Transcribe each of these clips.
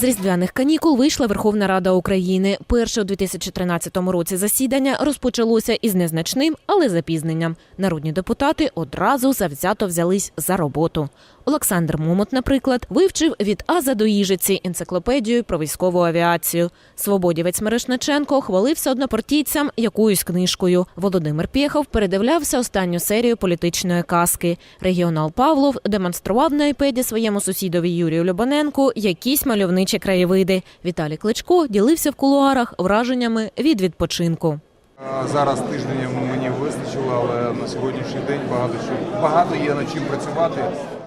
З різдвяних канікул вийшла Верховна Рада України. Перше у 2013 році засідання розпочалося із незначним, але запізненням. Народні депутати одразу завзято взялись за роботу. Олександр Момот, наприклад, вивчив від Аза до Іжиці енциклопедію про військову авіацію. Свободівець Мирошниченко хвалився однопартійцям якоюсь книжкою. Володимир Пєхов передивлявся останню серію політичної казки. Регіонал Павлов демонстрував на айпеді своєму сусідові Юрію Любаненку якісь мальовничі краєвиди. Віталій Кличко ділився в кулуарах враженнями від відпочинку. Зараз тижня мені вистачило, але на сьогоднішній день багато що багато є над чим працювати.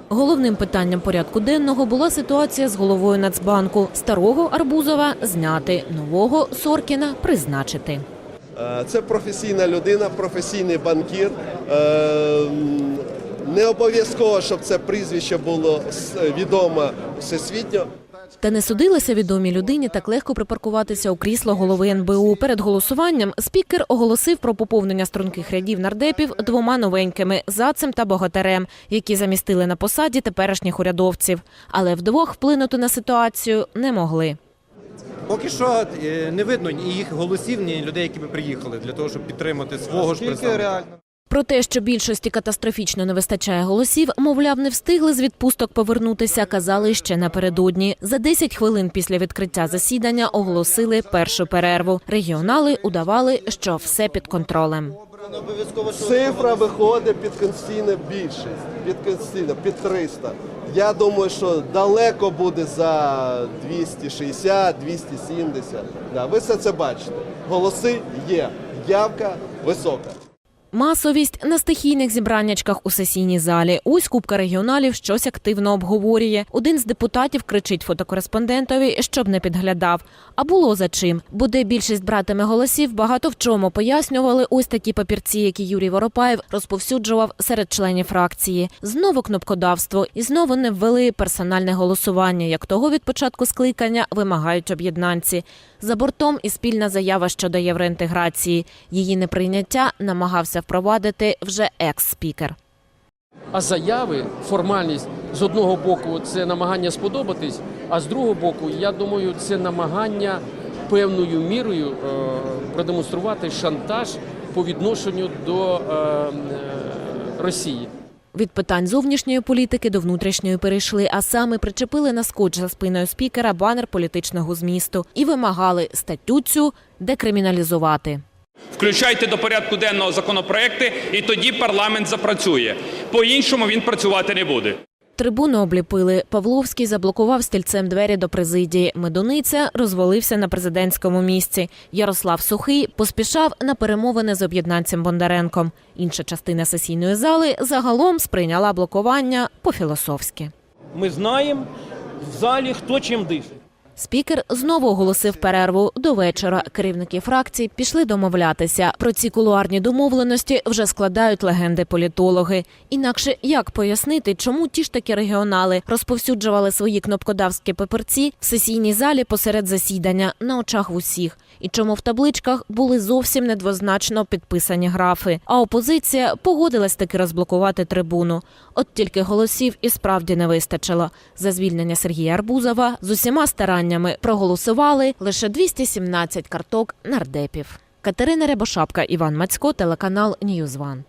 Головним питанням порядку денного була ситуація з головою Нацбанку. Старого Арбузова зняти, нового Соркіна призначити. Е, Це професійна людина, професійний банкір. Е, Не обов'язково, щоб це прізвище було відомо всесвітньо. Та не судилося відомій людині так легко припаркуватися у крісло голови НБУ. Перед голосуванням спікер оголосив про поповнення струнких рядів нардепів двома новенькими зацем та богатарем, які замістили на посаді теперішніх урядовців. Але вдвох вплинути на ситуацію не могли. Поки що е, не видно ні їх голосів, ні людей, які би приїхали для того, щоб підтримати свого ж представника. Про те, що більшості катастрофічно не вистачає голосів, мовляв, не встигли з відпусток повернутися, казали ще напередодні. За 10 хвилин після відкриття засідання оголосили першу перерву. Регіонали удавали, що все під контролем. Цифра виходить під конституційне більшість, під конституційне, під 300. Я думаю, що далеко буде за 260, 270. Да, ви все це бачите. Голоси є, явка висока. Масовість на стихійних зібраннячках у сесійній залі. Ось купка регіоналів щось активно обговорює. Один з депутатів кричить фотокореспондентові, щоб не підглядав. А було за чим. Бо де більшість братиме голосів, багато в чому пояснювали ось такі папірці, які Юрій Воропаєв розповсюджував серед членів фракції. Знову кнопкодавство і знову не ввели персональне голосування, як того від початку скликання вимагають об'єднанці. За бортом і спільна заява щодо євроінтеграції. Її неприйняття намагався впровадити вже екс-спікер. А заяви, формальність з одного боку це намагання сподобатись, а з другого боку, я думаю, це намагання певною мірою е, продемонструвати шантаж по відношенню до е, е, Росії. Від питань зовнішньої політики до внутрішньої перейшли, а саме причепили на скотч за спиною спікера банер політичного змісту і вимагали статтю цю декриміналізувати. Включайте до порядку денного законопроекти, і тоді парламент запрацює. По-іншому він працювати не буде. Трибуну обліпили. Павловський заблокував стільцем двері до президії. Медуниця розвалився на президентському місці. Ярослав Сухий поспішав на перемовини з об'єднанцем Бондаренком. Інша частина сесійної зали загалом сприйняла блокування по-філософськи. Ми знаємо в залі, хто чим дише. Спікер знову оголосив перерву до вечора. Керівники фракцій пішли домовлятися. Про ці кулуарні домовленості вже складають легенди політологи. Інакше як пояснити, чому ті ж таки регіонали розповсюджували свої кнопкодавські папірці в сесійній залі посеред засідання на очах в усіх, і чому в табличках були зовсім недвозначно підписані графи. А опозиція погодилась таки розблокувати трибуну. От тільки голосів і справді не вистачило. За звільнення Сергія Арбузова з усіма стараннями питаннями проголосували лише 217 карток нардепів. Катерина Рябошапка, Іван Мацько, телеканал Ньюзван.